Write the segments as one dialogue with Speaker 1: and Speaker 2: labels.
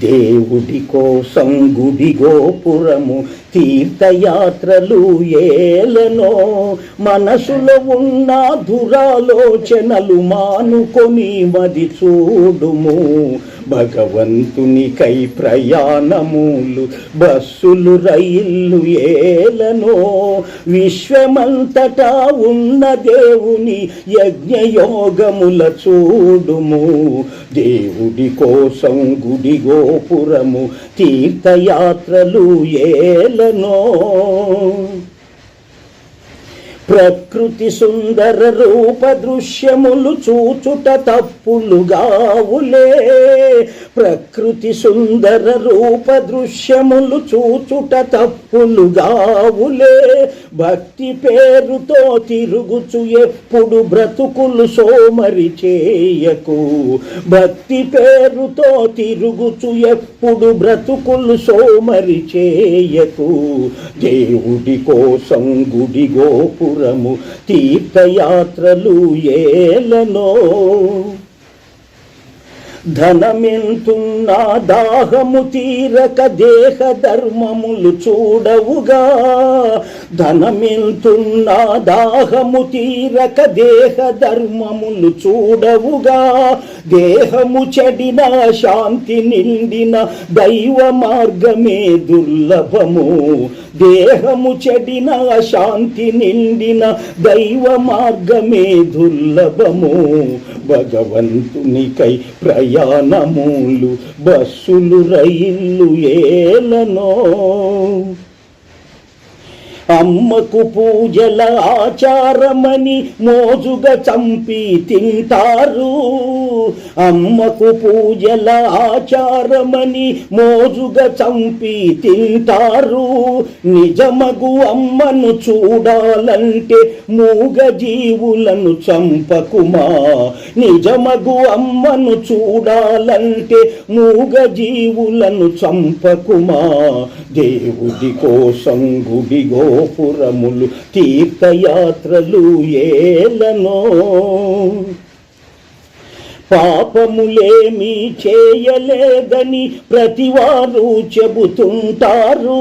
Speaker 1: దేవుడి కోసం గుడి గోపురము తీర్థయాత్రలు ఏలనో మనసులో ఉన్న దురాలోచనలు మానుకొని మది చూడుము. భగవంతునికై ప్రయాణములు బస్సులు రైళ్ళు ఏలనో విశ్వమంతటా ఉన్న దేవుని యజ్ఞయోగముల చూడుము. దేవుడి కోసం గుడి గోపురము తీర్థయాత్రలు ఏలనో. ప్రకృతి సుందర రూప దృశ్యములు చూచుట తప్పులుగావులే ప్రకృతి సుందర రూప దృశ్యములు చూచుట తప్పులుగావులే భక్తి పేరుతో తిరుగుచు ఎప్పుడు బ్రతుకులు సోమరి చేయకు. భక్తి పేరుతో తిరుగుచు ఎప్పుడు బ్రతుకులు సోమరి చేయకు. దేవుడి కోసం గుడి దూరము తీర్థయాత్రలు ఏలనో. ధనమెంతున్నా దాహము తీరక దేహ ధర్మములు చూడవుగా. ధనమెంతున్నా దాహము తీరక దేహ ధర్మములు చూడవుగా. దేహము చెడిన శాంతి నిండిన దైవ మార్గమే దుర్లభము. దేహము చెడిన శాంతి నిండిన దైవ మార్గమే దుర్లభము. భగవంతునికై ప్రయ ప్రయాణములు బస్సులు రైళ్ళు ఏలనో. అమ్మకు పూజల ఆచారమని మోజుగా చంపి తింటారు. అమ్మకు పూజల ఆచారమని మోజుగా చంపి తింటారు. నిజమగు అమ్మను చూడాలంటే మూగ జీవులను చంపకుమా? నిజమగు అమ్మను చూడాలంటే మూగ జీవులను చంపకుమా? దేవుడి కోసం గుడిగో గోపురములు తీర్థయాత్రలు ఏలనో. పాపములేమీ చేయలేదని ప్రతివారు చెబుతుంటారు.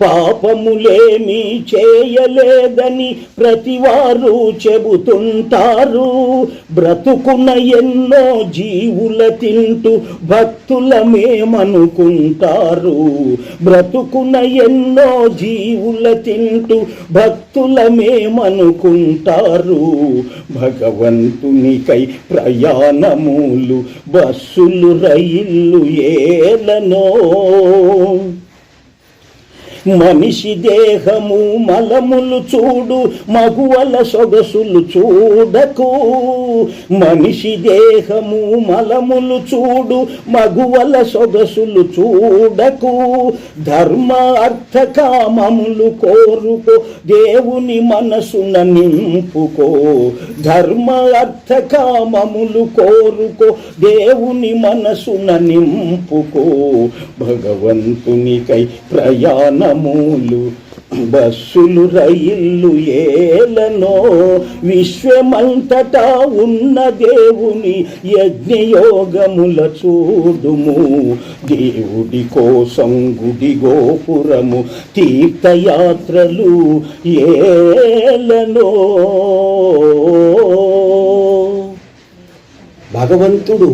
Speaker 1: పాపములేమీ చేయలేదని ప్రతివారు చెబుతుంటారు. బ్రతుకున ఎన్నో జీవుల తింటూ భక్తులమేమనుకుంటారు? బ్రతుకున ఎన్నో జీవుల తింటూ భక్తులమేమనుకుంటారు? భగవంతునికై ప్రయాణములు బస్సులు రైళ్ళు ఏలనో మనిషి దేహము మలములు చూడు మగువల సొగసులు చూడకు. మనిషి దేహము మలములు చూడు మగువల సొగసులు చూడకు. ధర్మ అర్థ కామములు కోరుకో దేవుని మనసున నింపుకో. ధర్మ అర్థ కామములు కోరుకో దేవుని మనసున నింపుకో. భగవంతునికై ప్రయాణములు బస్సులు రైళ్ళు ఏలనో విశ్వమంతటా ఉన్న దేవుని యజ్ఞయోగముల చూడుము. దేవుడి కోసం గుడి గోపురము తీర్థయాత్రలు ఏలనో.
Speaker 2: భగవంతుడు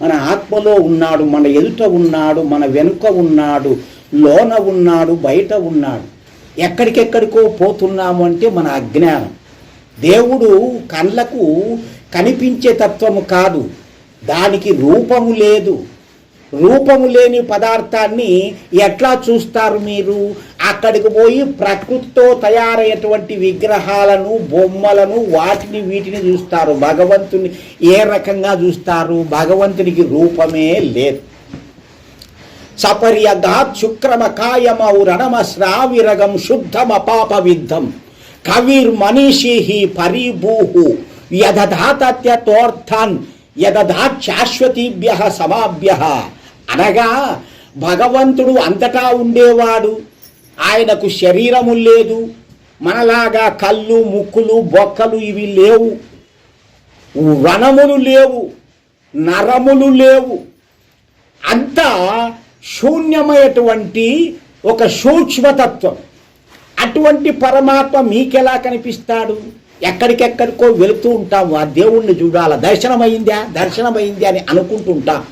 Speaker 2: మన ఆత్మలో ఉన్నాడు మన ఎదుట ఉన్నాడు మన వెనుక ఉన్నాడు లోన ఉన్నాడు బయట ఉన్నాడు. ఎక్కడికెక్కడికో పోతున్నాము అంటే మన అజ్ఞానం. దేవుడు కళ్ళకు కనిపించే తత్వము కాదు. దానికి రూపము లేదు. రూపము లేని పదార్థాన్ని ఎట్లా చూస్తారు మీరు? అక్కడికి పోయి ప్రకృతితో తయారైనటువంటి విగ్రహాలను బొమ్మలను వాటిని వీటిని చూస్తారు. భగవంతుని ఏ రకంగా చూస్తారు? భగవంతునికి రూపమే లేదు. సపర్యగాత్ శుక్రమ కాయమౌ రణమ శ్రావిరగం శుద్ధమ పాప విద్ధం కవిర్ మనీషి పరిభూహు యదధాతత్యతోర్థాన్ యదధాత్ శాశ్వతీభ్య సమాభ్య. అనగా భగవంతుడు అంతటా ఉండేవాడు. ఆయనకు శరీరము లేదు. మనలాగా కళ్ళు ముక్కులు బొక్కలు ఇవి లేవు. వనములు లేవు. నరములు లేవు.
Speaker 1: అంతా శూన్యమైనటువంటి ఒక సూక్ష్మతత్వం. అటువంటి పరమాత్మ మీకెలా కనిపిస్తాడు? ఎక్కడికెక్కడికో వెళుతూ ఉంటాము ఆ దేవుణ్ణి చూడాల? దర్శనమైందా? దర్శనమైంది అని అనుకుంటుంటాం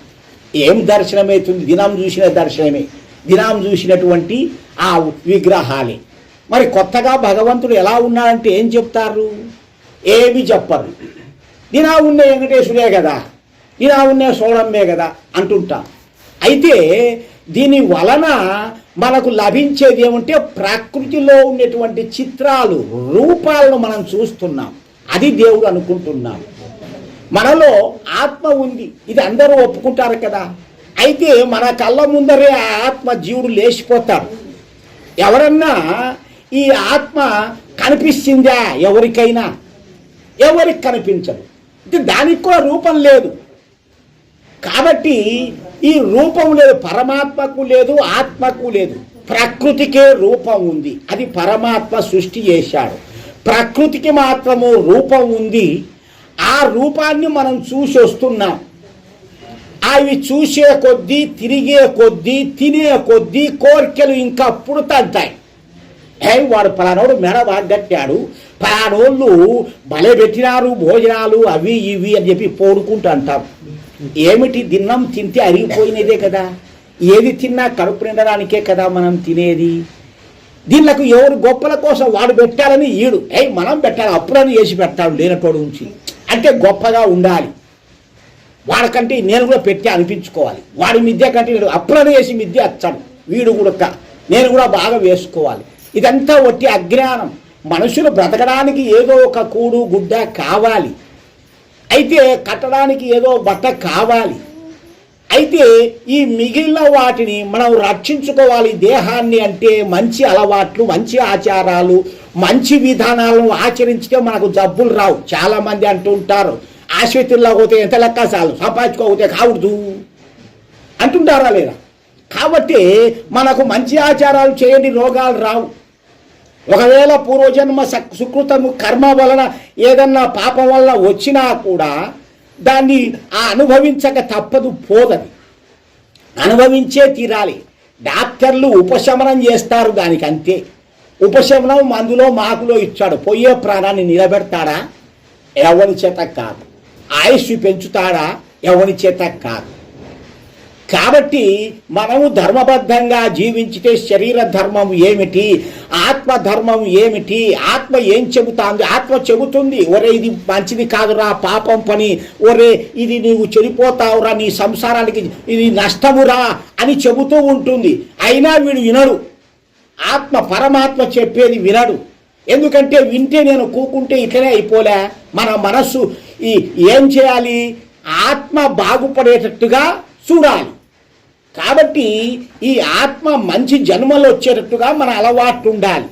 Speaker 1: ఏం దర్శనమవుతుంది దినం చూసిన దర్శనమే. దినం చూసినటువంటి ఆ విగ్రహాలే. మరి కొత్తగా భగవంతుడు ఎలా ఉన్నాడంటే ఏం చెప్తారు? ఏమి చెప్పరు. దినా ఉన్న వెంకటేశ్వరే కదా. దినా ఉన్న సోళమ్మే కదా అంటుంటాం. అయితే దీని వలన మనకు లభించేది ఏమంటే ప్రకృతిలో ఉండేటువంటి చిత్రాలు రూపాలను మనం చూస్తున్నాం. అది దేవుడు అనుకుంటున్నాం మనలో ఆత్మ ఉంది. ఇది అందరూ ఒప్పుకుంటారు కదా. అయితే మన కళ్ళ ముందరే ఆ ఆత్మ జీవుడు లేచిపోతాడు. ఎవరన్నా ఈ ఆత్మ కనిపిస్తుందా? ఎవరికైనా. ఎవరికి కనిపించదు. దానికి కూడా రూపం లేదు. కాబట్టి ఈ రూపం లేదు పరమాత్మకు లేదు ఆత్మకు లేదు. ప్రకృతికే రూపం ఉంది. అది పరమాత్మ సృష్టి చేశాడు. ప్రకృతికి మాత్రము రూపం ఉంది. ఆ రూపాన్ని మనం చూసి వస్తున్నాం. అవి చూసే కొద్దీ తిరిగే కొద్దీ తినే కొద్దీ కోరికలు ఇంకా పుడుతుంటాయి. ఏ వాడు పలానోడు మెడ బాగట్టాడు పలానోళ్ళు భలే పెట్టినారు భోజనాలు అవి ఇవి అని చెప్పి పోడుకుంటూ అంటారు ఏమిటి దిన్నం తింటే అరిగిపోయినదే కదా? ఏది తిన్నా కడుపు నిండడానికే కదా మనం తినేది? దీనికి ఎవరు గొప్పల కోసం వాడు పెట్టాలని ఈడు. ఏ మనం పెట్టాలి అప్పుడని వేసి పెడతాడు లేనటోడు ఉంచి. అంటే గొప్పగా ఉండాలి. వాడికంటే నేను కూడా పెట్టి అనిపించుకోవాలి. వాడి మిద్య కంటే నేను అప్పుడని వేసి మిద్య వచ్చాడు వీడు కూడా నేను కూడా బాగా వేసుకోవాలి. ఇదంతా ఒట్టి అజ్ఞానం. మనుషులు బ్రతకడానికి ఏదో ఒక కూడు గుడ్డ కావాలి. అయితే కట్టడానికి ఏదో బట్ట కావాలి. అయితే ఈ మిగిలిన వాటిని మనం రక్షించుకోవాలి. దేహాన్ని అంటే మంచి అలవాట్లు మంచి ఆచారాలు మంచి విధానాలను ఆచరించితే మనకు జబ్బులు రావు. చాలామంది అంటూ అంటుంటారు ఆసుపత్రిలో పోతే ఎంత లెక్క చాలు? సంపాదించుకోకపోతే కావద్దు అంటుంటారా లేదా? కాబట్టి మనకు మంచి ఆచారాలు చేయండి రోగాలు రావు. ఒకవేళ పూర్వజన్మ సుకృతము కర్మ వలన ఏదన్నా పాపం వలన వచ్చినా కూడా దాన్ని ఆ అనుభవించక తప్పదు పోదది. అనుభవించే తీరాలి. డాక్టర్లు ఉపశమనం చేస్తారు దానికి అంతే ఉపశమనం మందులో మాకులో ఇచ్చాడు. పోయే ప్రాణాన్ని నిలబెడతాడా? ఎవరి చేత కాదు. ఆయుష్ పెంచుతాడా? ఎవరి చేత కాదు. కాబట్టి మనము ధర్మబద్ధంగా జీవించితే శరీర ధర్మం ఏమిటి? ఆత్మ ధర్మం ఏమిటి? ఆత్మ ఏం చెబుతాంది? ఆత్మ చెబుతుంది ఒరే ఇది మంచిది కాదురా పాపం పని. ఒరే ఇది నీవు చెడిపోతావురా నీ సంసారానికి ఇది నష్టమురా అని చెబుతూ ఉంటుంది. అయినా వీడు వినడు. ఆత్మ పరమాత్మ చెప్పేది వినడు. ఎందుకంటే వింటే నేను కూకుంటే ఇట్లనే అయిపోలే. మన మనస్సు ఈ ఏం చేయాలి? ఆత్మ బాగుపడేటట్టుగా చూడాలి. కాబట్టి ఈ ఆత్మ మంచి జన్మలు వచ్చేటట్టుగా మన అలవాటు ఉండాలి.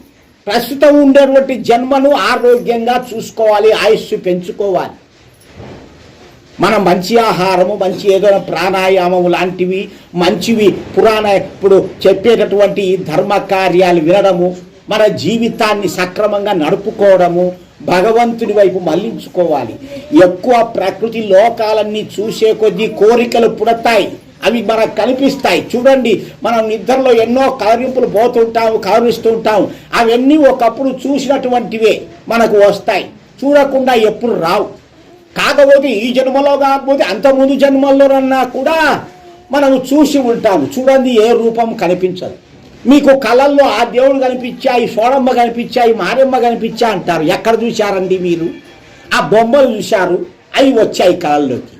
Speaker 1: ప్రస్తుతం ఉండేటువంటి జన్మను ఆరోగ్యంగా చూసుకోవాలి ఆయుస్సు పెంచుకోవాలి. మన మంచి ఆహారము మంచి ఏదైనా ప్రాణాయామము లాంటివి మంచివి పురాణ ఇప్పుడు చెప్పేటటువంటి ధర్మ కార్యాలు వినడము మన జీవితాన్ని సక్రమంగా నడుపుకోవడము భగవంతుని వైపు మళ్ళించుకోవాలి. ఎక్కువ ప్రకృతి లోకాలన్నీ చూసే కొద్దీ కోరికలు పుడతాయి. అవి మనకు కనిపిస్తాయి. చూడండి మనం నిద్రలో ఎన్నో కలరింపులు పోతుంటాము కలరిస్తూ ఉంటాము అవన్నీ ఒకప్పుడు చూసినటువంటివే మనకు వస్తాయి. చూడకుండా ఎప్పుడు రావు. కాకపోతే ఈ జన్మలో కాకపోతే అంత ముందు జన్మల్లోనన్నా కూడా మనము చూసి ఉంటాము. చూడండి ఏ రూపం కనిపించదు. మీకు కళల్లో ఆ దేవుడు కనిపించాయి సోడమ్మ కనిపించాయి మారెమ్మ కనిపించా అంటారు. ఎక్కడ చూశారండి మీరు? ఆ బొమ్మలు చూశారు అవి వచ్చాయి కళల్లోకి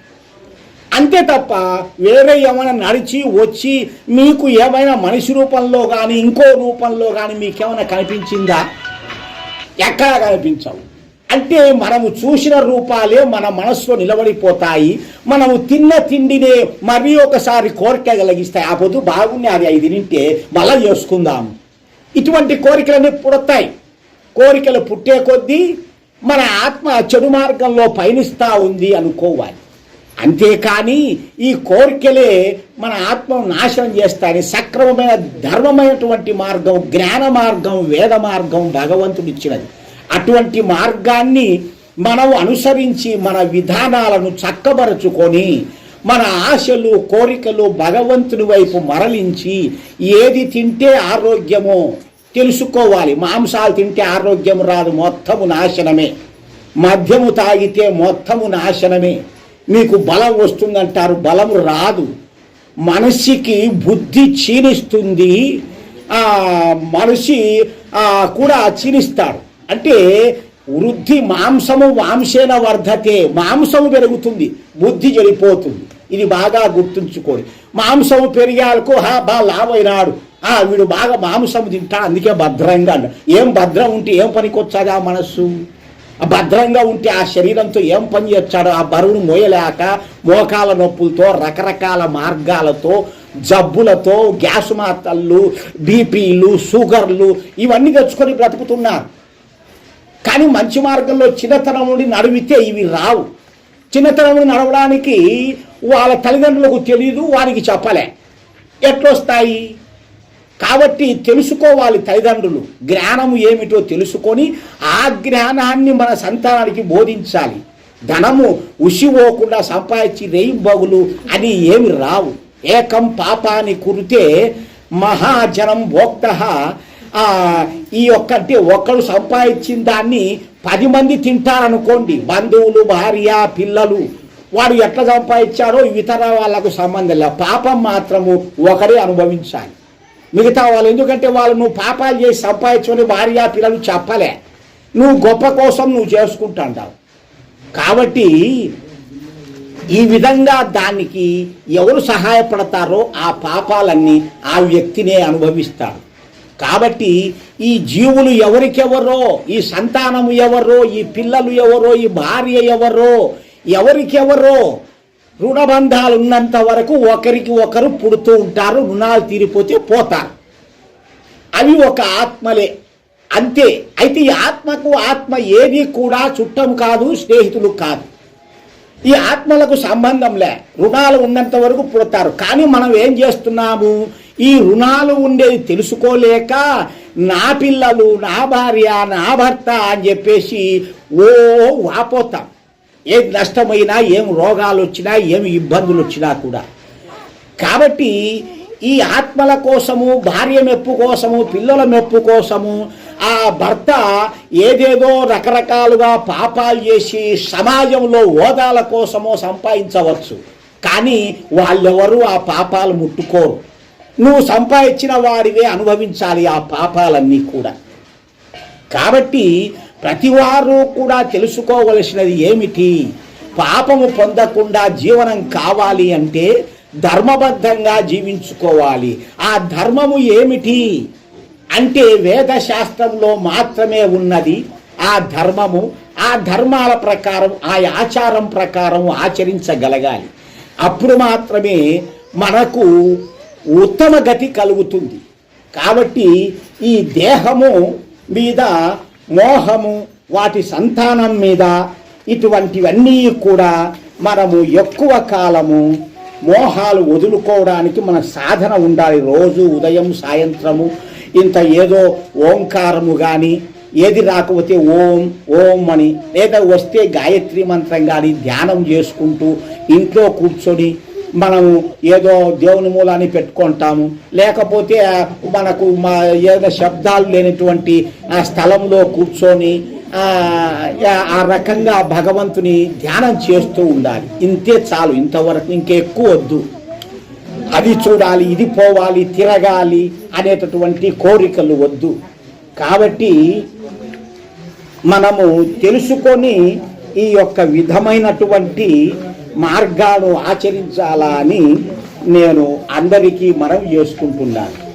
Speaker 1: అంతే తప్ప వేరే ఏమైనా నడిచి వచ్చి మీకు ఏమైనా మనిషి రూపంలో కానీ ఇంకో రూపంలో కానీ మీకేమైనా కనిపించిందా? ఎక్కడా కనిపించవు. అంటే మనము చూసిన రూపాలే మన మనసులో నిలబడిపోతాయి. మనము తిన్న తిండినే మరి ఒకసారి కోరిక కలిగిస్తాయి. ఆ పొద్దు బాగుంది అది ఐదు తింటే మళ్ళా చేసుకుందాం. ఇటువంటి కోరికలన్నీ పుడతాయి. కోరికలు పుట్టే కొద్దీ మన ఆత్మ చెడు మార్గంలో పయనిస్తూ ఉంది అనుకోవాలి. అంతేకాని ఈ కోరికలే మన ఆత్మను నాశనం చేస్తాయని సక్రమమైన ధర్మమైనటువంటి మార్గం జ్ఞాన మార్గం వేద మార్గం భగవంతుడు ఇచ్చినది. అటువంటి మార్గాన్ని మనం అనుసరించి మన విధానాలను చక్కబరుచుకొని మన ఆశలు కోరికలు భగవంతుని వైపు మరలించి ఏది తింటే ఆరోగ్యమో తెలుసుకోవాలి. మాంసాలు తింటే ఆరోగ్యం రాదు మొత్తము నాశనమే. మద్యము తాగితే మొత్తము నాశనమే. మీకు బలం వస్తుందంటారు. బలం రాదు. మనిషికి బుద్ధి క్షీణిస్తుంది. మనిషి కూడా క్షీణిస్తాడు. అంటే వృద్ధి మాంసము మాంసేన వర్ధతే. మాంసము పెరుగుతుంది. బుద్ధి చెడిపోతుంది. ఇది బాగా గుర్తుంచుకోండి. మాంసము పెరిగాలకు హా బా లావైనాడు. ఆ వీడు బాగా మాంసం తింటా అందుకే భద్రంగా ఏం భద్రం ఉంటే ఏం పనికొచ్చదా మనస్సు? భద్రంగా ఉంటే ఆ శరీరంతో ఏం పని చేస్తాడో ఆ బరువును మోయలేక మోకాల నొప్పులతో రకరకాల మార్గాలతో జబ్బులతో గ్యాస్ మాత్రలు బీపీలు షుగర్లు ఇవన్నీ తెచ్చుకొని బ్రతుకుతున్నారు. కానీ మంచి మార్గంలో చిన్నతనం నుండి నడివితే ఇవి రావు. చిన్నతనం నుండి నడవడానికి వాళ్ళ తల్లిదండ్రులకు తెలియదు వారికి చెప్పలే. ఎట్లొస్తాయి? కాబట్టి తెలుసుకోవాలి తల్లిదండ్రులు. జ్ఞానము ఏమిటో తెలుసుకొని ఆ జ్ఞానాన్ని మన సంతానానికి బోధించాలి. ధనము ఉసిపోకుండా సంపాదించి రేయింబగులు అని ఏమి రావు. ఏకం పాపాన్ని కురితే మహాజనం భోక్త. ఈ ఒక్కటి ఒకరు సంపాదించిన దాన్ని పది మంది తింటారనుకోండి. బంధువులు భార్య పిల్లలు. వాడు ఎట్లా సంపాదించారో ఇతర వాళ్ళకు సంబంధం లేదు. పాపం మాత్రము ఒకరే అనుభవించాలి. మిగతా వాళ్ళు ఎందుకంటే వాళ్ళు నువ్వు పాపాలు చేసి సంపాదించుకొని భార్య పిల్లలు చెప్పలే. నువ్వు గొప్ప కోసం నువ్వు చేసుకుంటాంటావు కాబట్టి ఈ విధంగా దానికి ఎవరు సహాయపడతారో ఆ పాపాలన్నీ ఆ వ్యక్తినే అనుభవిస్తారు కాబట్టి ఈ జీవులు ఎవరికెవరో ఈ సంతానము ఎవరో ఈ పిల్లలు ఎవరో ఈ భార్య ఎవరో ఎవరికెవరో రుణబంధాలు ఉన్నంత వరకు ఒకరికి ఒకరు పుడుతూ ఉంటారు రుణాలు తీరిపోతే పోతారు. అవి ఒక ఆత్మలే. అంతే. అయితే ఈ ఆత్మకు ఆత్మ ఏది కూడా చుట్టం కాదు స్నేహితులు కాదు. ఈ ఆత్మలకు సంబంధం లే. రుణాలు ఉన్నంత వరకు పుడతారు. కానీ మనం ఏం చేస్తున్నాము? ఈ రుణాలు ఉండేది తెలుసుకోలేక నా పిల్లలు నా భార్య నా భర్త అని చెప్పేసి ఓ వాపోతాం. ఏం నష్టమైనా ఏం రోగాలు వచ్చినా ఏమి ఇబ్బందులు వచ్చినా కూడా. కాబట్టి ఈ ఆత్మల కోసము భార్య మెప్పు కోసము పిల్లల మెప్పు కోసము ఆ భర్త ఏదేదో రకరకాలుగా పాపాలు చేసి సమాజంలో హోదాల కోసమో సంపాదించవచ్చు. కానీ వాళ్ళెవరూ ఆ పాపాలు ముట్టుకోరు. నువ్వు సంపాదించిన వారివే అనుభవించాలి ఆ పాపాలన్నీ కూడా. కాబట్టి ప్రతివారు కూడా తెలుసుకోవలసినది ఏమిటి? పాపము పొందకుండా జీవనం కావాలి అంటే ధర్మబద్ధంగా జీవించుకోవాలి. ఆ ధర్మము ఏమిటి? అంటే వేదశాస్త్రంలో మాత్రమే ఉన్నది ఆ ధర్మము. ఆ ధర్మాల ప్రకారం ఆ ఆచారం ప్రకారం ఆచరించగలగాలి. అప్పుడు మాత్రమే మనకు ఉత్తమ గతి కలుగుతుంది. కాబట్టి ఈ దేహము మీద మోహము వాటి సంతానం మీద ఇటువంటివన్నీ కూడా మనము ఎక్కువ కాలము మోహాలు వదులుకోవడానికి మన సాధన ఉండాలి. రోజు ఉదయం సాయంత్రము ఇంత ఏదో ఓంకారము కానీ ఏది రాకపోతే ఓం ఓం అని లేదా వస్తే గాయత్రి మంత్రం కానీ ధ్యానం చేసుకుంటూ ఇంట్లో కూర్చొని మనము ఏదో దేవుని మూలాన్ని పెట్టుకుంటాము. లేకపోతే మనకు మా ఏదో శబ్దాలు లేనటువంటి ఆ స్థలంలో కూర్చొని ఆ రకంగా భగవంతుని ధ్యానం చేస్తూ ఉండాలి. ఇంతే చాలు ఇంతవరకు ఇంకెక్కువ వద్దు. అది చూడాలి ఇది పోవాలి తిరగాలి అనేటటువంటి కోరికలు వద్దు. కాబట్టి మనము తెలుసుకొని ఈ యొక్క విధమైనటువంటి మార్గాలు ఆచరించాలా అని నేను అందరికీ మనం చేసుకుంటున్నాను.